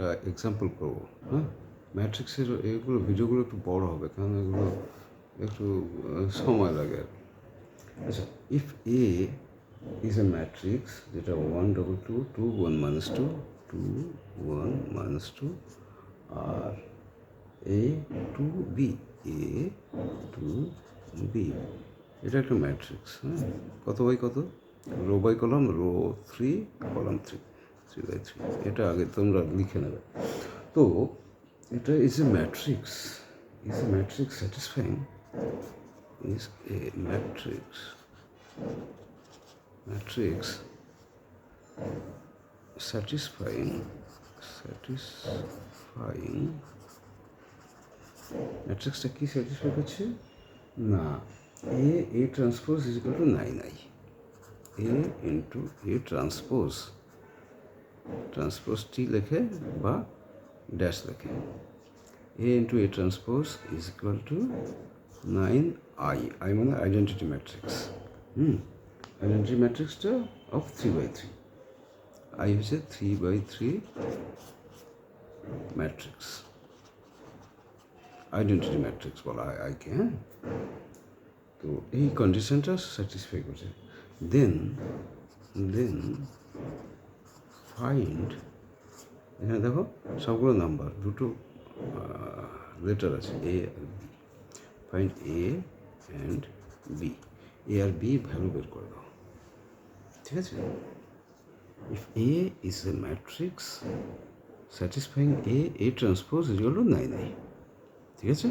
একটা এক্সাম্পল করব হ্যাঁ? ম্যাট্রিক্সের এগুলো, ভিডিওগুলো একটু বড় হবে, কারণ এগুলো একটু সময় লাগে আর আচ্ছা if A is a matrix যেটা one double two two one minus two two one minus two R a two b a two b এটা একটা ম্যাট্রিক্স হ্যাঁ? কত বাই কত? Row by column, row three column three three by three এটা আগে তোমরা লিখে নেবে। তো, এটা is a matrix is a matrix satisfying is a matrix matrix satisfying satisfying ম্যাট্রিক্সটা কি স্যাটিসফাই করছে? না A A transpose is equal to nine I A into A transpose transpose T লেখে বা ড্যাশ লেখে। A into A transpose is equal to nine I I মানে identity matrix hmm identity ম্যাট্রিক্সটা of three by three I হচ্ছে three by three matrix identity matrix বলা হয় আইকে হ্যাঁ? তো এই কন্ডিশনটা স্যাটিসফাই করছে। দেন দেন ফাইন্ড এখানে দেখো সবগুলো নাম্বার দুটো লেটার আছে a find a and b a R B value বের করে দাও। ঠিক আছে? If A is a matrix satisfying A A transpose is to nine I ঠিক আছে?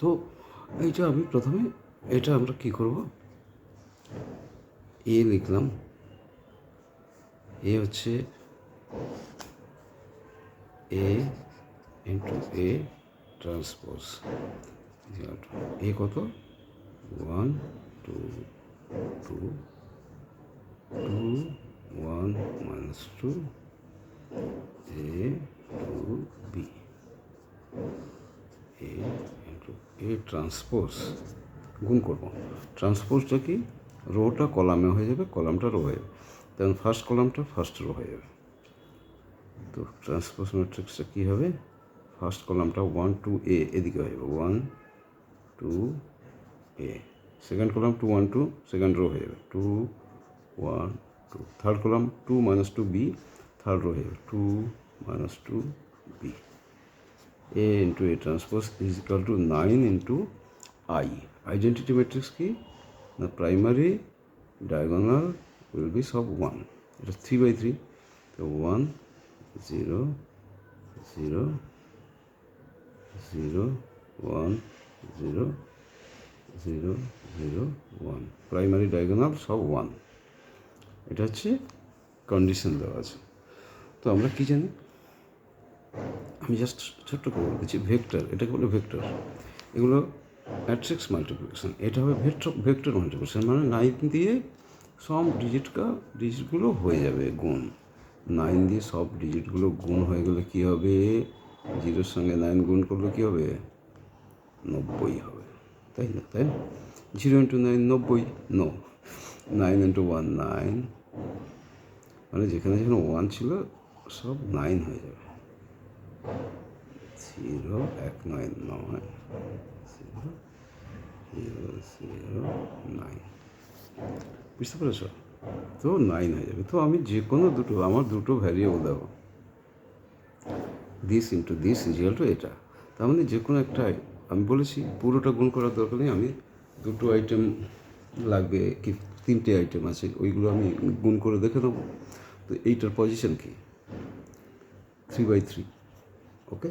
তো এইটা আমি প্রথমে, এটা আমরা কি করব? এ লিখলাম। এ হচ্ছে এ ইন্টু এ ট্রান্সপোজ এ কত? One two two two one minus two a two b A into A transpose গুণ করব। ট্রান্সপোজটা কি? রোটা কলামে হয়ে যাবে কলামটা রো হয়ে যাবে। তখন ফার্স্ট কলামটা ফার্স্ট রো হয়ে যাবে তো ট্রান্সপোজ ম্যাট্রিক্সটা কী হবে? ফার্স্ট কলামটা ওয়ান টু এ এদিকে হয়ে যাবে। One two a second column two one two second row হয়ে যাবে। Two one two third column two minus two b third row হয়ে যাবে। Two minus two b A into A transpose is equal to nine into I identity matrix কি? না primary diagonal will be সব one এটা three by three তো one zero zero zero one zero zero zero one primary diagonal সব one এটা হচ্ছে condition দেওয়া আছে। তো আমরা কি জানি? আমি জাস্ট ছোট্ট করে বলতেছি ভেক্টর এটাকে বলে ভেক্টর এগুলো ম্যাট্রিক্স মাল্টিপ্লিকেশন এটা হবে ভেক্টর ভেক্টর মাল্টিপ্লিকেশন মানে নাইন দিয়ে সব ডিজিটকা, ডিজিটগুলো হয়ে যাবে, গুণ। নাইন দিয়ে সব ডিজিটগুলো গুণ হয়ে গেলে কী হবে? জিরোর সঙ্গে নাইন গুণ করলে কী হবে? নব্বই হবে। তাই না? তাই জিরো ইন্টু নাইন, নব্বই? No. Nine into one, nine. মানে যেখানে যেখানে ওয়ান ছিল, সব নাইন হয়ে যাবে। জিরো, এক, নয় নয়। Zero zero zero, nine. বুঝতে পেরেছ? তো নাইন হয়ে যাবে। তো আমি যে কোনো দুটো, আমার দুটো ভ্যারিয়েবল দেবো। This into this equal to এটা। তার মানে যে কোনো একটা, আমি বলেছি, পুরোটা গুণ করার দরকার নেই। আমি দুটো আইটেম লাগবে, কি তিনটে আইটেম আছে, ওইগুলো আমি গুণ করে দেখে নেব। তো এইটার পজিশন কি? থ্রি বাই থ্রি ওকে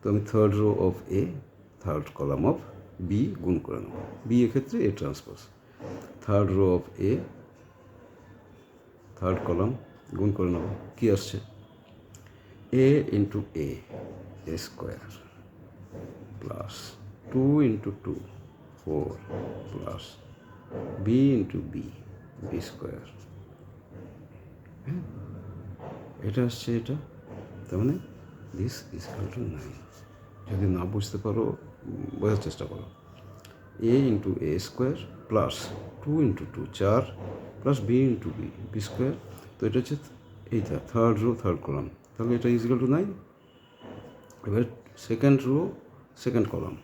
তো আমি third row of A third column of B গুণ করে নেব। বি এক্ষেত্রে A transpose third row of A third column গুণ করে নেব কী আসছে? A into a square plus two into two four plus b into b b square হ্যাঁ? এটা আসছে এটা? তার মানে this is equal to nine যদি না বুঝতে পারো, বোঝার চেষ্টা করো। A into a square plus two into two চার plus b into b b square তো এটা হচ্ছে এইটা থার্ড রো থার্ড কলাম তাহলে এটা ইজিক্যাল টু নাইন এবার second row second column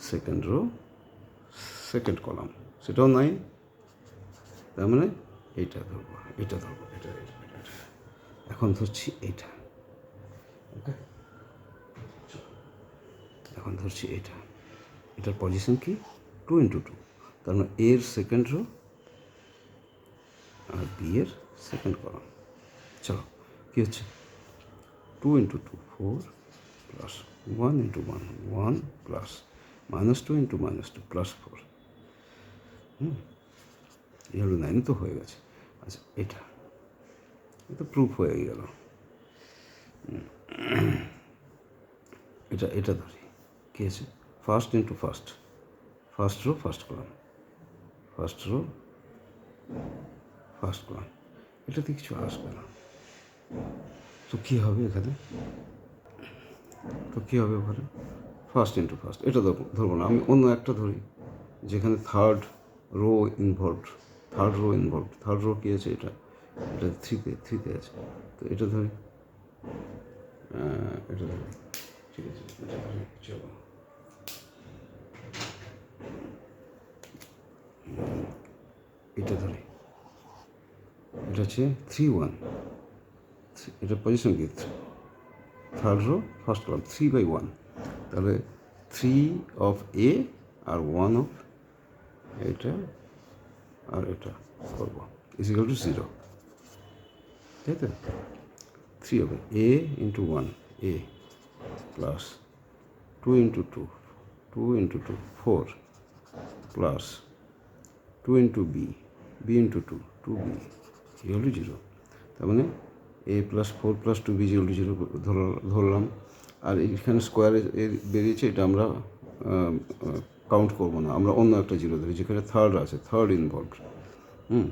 second row second column সেটাও নাইন তার মানে এইটা ধরবো এটা ধরবো এটা এটা, এটা, এটা। এখন ধরছি এইটা। ওকে এখন ধরছি এটা এটার পজিশন কি? টু ইন্টু টু মানে এর সেকেন্ড রো আর বি এর সেকেন্ড কলাম চলো, কী হচ্ছে? Two into two four plus one into one one plus minus two into minus two plus four hmm? এই নাইন তো হয়ে গেছে। আচ্ছা এটা। এটা প্রুফ হয়ে গেল। এটা এটা ধরি। কী আছে? First into first. First row, first column. First row, first column. এটাতে কিছু আসবে না। তো কী হবে এখানে? তো কী হবে ওখানে? First into first. এটা ধরবো না। আমি অন্য একটা ধরি, যেখানে third row involve third row involve third row কী আছে এটা? এটা থ্রিতে থ্রিতে আছে। তো এটা ধরি। এটা ধরি। ঠিক আছে, এটা এটা ধরি। এটা হচ্ছে থ্রি ওয়ান এটা পজিশন কি? Third row first column three by one তাহলে থ্রি অফ এ আর ওয়ান অফ এটা আর এটা করব। ইজিক্যাল টু জিরো তাই তো? থ্রি হবে a into one a plus two into two two into two four plus two into b b into two two b equal to zero. তার মানে a plus four plus two b two zero ধরলাম। আর এখানে স্কোয়ারে বেরিয়েছে, এটা আমরা count করব না। আমরা অন্য একটা জিরো ধরি, যেখানে থার্ড আছে থার্ড ইনভলভ হুম,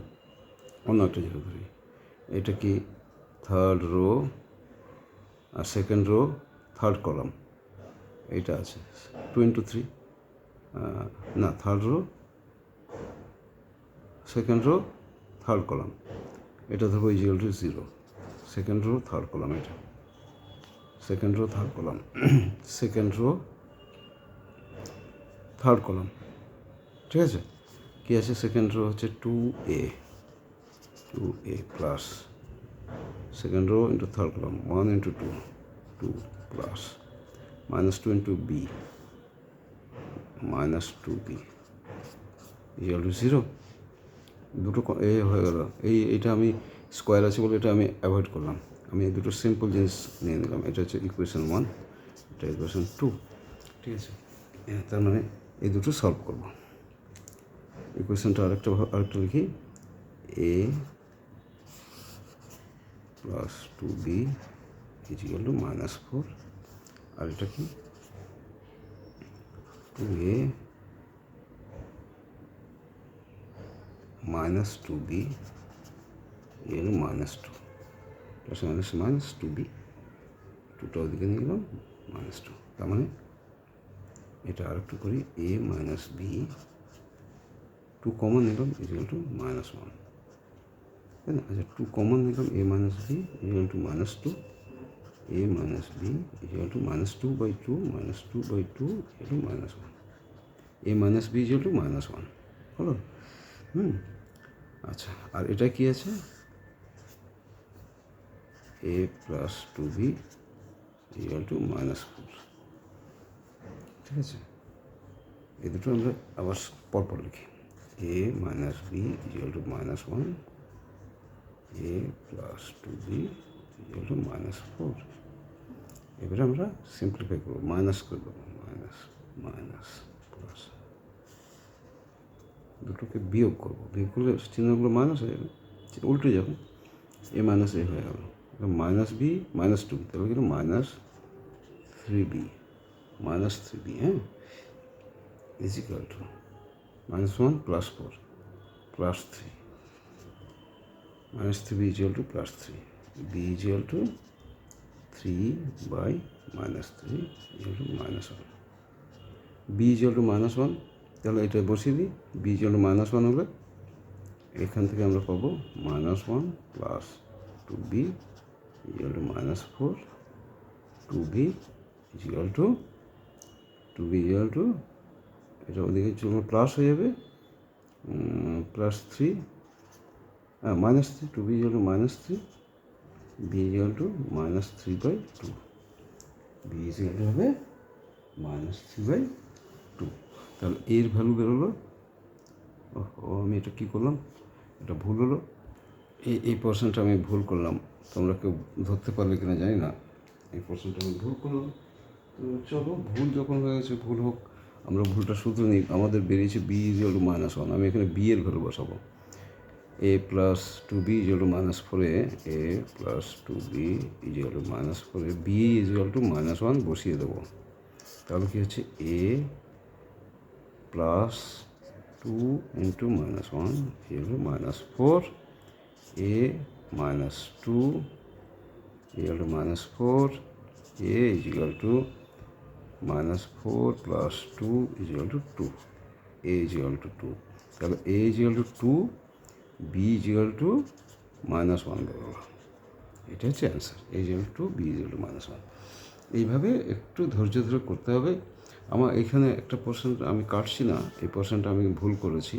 অন্য একটা জিরো ধরি। এটা কি থার্ড রো আর সেকেন্ড রো থার্ড কলাম এইটা আছে টু ইন্টু থ্রি না third row second row third column এটা ধরবো equal to zero second row third column এটা। Second row third column second row third column ঠিক আছে? কী আছে? সেকেন্ড রো হচ্ছে two a two a plus second row into third column one into two two plus minus two into b minus two b equal to zero দুটো এ হয়ে গেল। এই, এটা আমি স্কোয়ার আছে বলে এটা আমি অ্যাভয়েড করলাম। আমি এই দুটো সিম্পল জিনিস নিয়ে নিলাম। এটা হচ্ছে ইকুয়েশন ওয়ান এটা ইকুয়েশন টু ঠিক আছে? তার মানে এই দুটো সলভ করব। ইকুয়েশনটা আরেকটা আরেকটা লিখি। A plus two b equal to minus four আর এটা কি? Two a minus two b এর minus two plus minus minus two b টুটা ওদিকে নিয়ে গেলাম মাইনাস টু তার মানে এটা আর একটু করি a minus b two common নিলাম ইজিক্যাল টু মাইনাস ওয়ান তাই না? আচ্ছা টু কমন নিলাম a minus b equal to minus two a minus b equal to minus two by two minus two by two equal to minus one a minus b equal to minus one হলো হুম। আচ্ছা আর এটা কি আছে? A plus two b equal to minus four ঠিক আছে? এই দুটো আমরা আবার পরপর লিখি। A minus b equal to minus one a plus two b equal to minus four এবারে আমরা সিম্পলিফাই করব। মাইনাস করে দেবো। মাইনাস মাইনাস দুটোকে বিয়োগ করব। বিয়োগ করলে চিহ্নগুলো মাইনাস হয়ে যাবে। উল্টে যাবে, এ মাইনাস এ হয়ে গেল। Minus b minus two b তাহলে কিন্তু minus three b minus three b হ্যাঁ? Is to minus one plus four plus three minus three b equal to plus three b equal to three by minus three equal to minus one b equal to minus one তাহলে এটা বসিয়ে দিই B two minus one হলে এখান থেকে আমরা পাবো minus one plus two b equal to minus four two b equal to two b equal to এটা ওদিকে জন্য প্লাস হয়ে যাবে। প্লাস থ্রি হ্যাঁ minus three two b equal to minus three b equal to minus three by two b equal to হবে minus three by তাহলে এর value বেরোলো। ও আমি এটা কী করলাম? এটা ভুল হলো। এই এই পার্সেন্টটা আমি ভুল করলাম। তোমরা কেউ ধরতে পারলে কিনা জানি না। এই পার্সেন্টটা আমি ভুল করলাম। তো চলো, ভুল যখন হয়ে গেছে, ভুল হোক। আমরা ভুলটা শুধু নিই। আমাদের বেরিয়েছে b is to minus one আমি এখানে বি এর ভ্যালু বসাবো। A plus two b is to minus ফোরে a plus two b is to minus ফোরে b is to minus one বসিয়ে দেবো। তাহলে কী হচ্ছে? A plus two into minus one equal minus four a minus two equal to minus four a is equal to minus four plus two is equal to two a is equal to two তাহলে A is equal to two B is equal to minus one বেরোলো এটা হচ্ছে answer A is equal to B is equal to minus one এইভাবে একটু ধৈর্য ধরে করতে হবে। আমার এখানে একটা পার্সেন্ট আমি কাটছি না, এই পার্সেন্টটা আমি ভুল করেছি।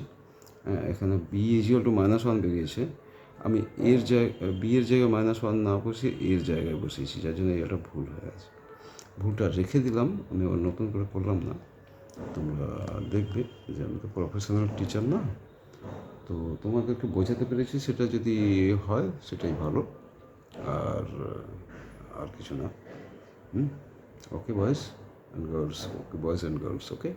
হ্যাঁ এখানে b equal to minus one বেরিয়েছে। আমি এর জায়গায় বি এর জায়গায় মাইনাস ওয়ান না বসিয়ে এর জায়গায় বসিয়েছি, যার জন্য এটা ভুল হয়ে আছে। ভুলটা রেখে দিলাম, আমি আবার নতুন করে করলাম না। তোমরা দেখবে যে আমি তো প্রফেশনাল টিচার না, তো তোমাদেরকে বোঝাতে পেরেছি সেটা যদি হয় সেটাই ভালো, আর আর কিছু না। হুম? Okay boys and girls okay boys and girls okay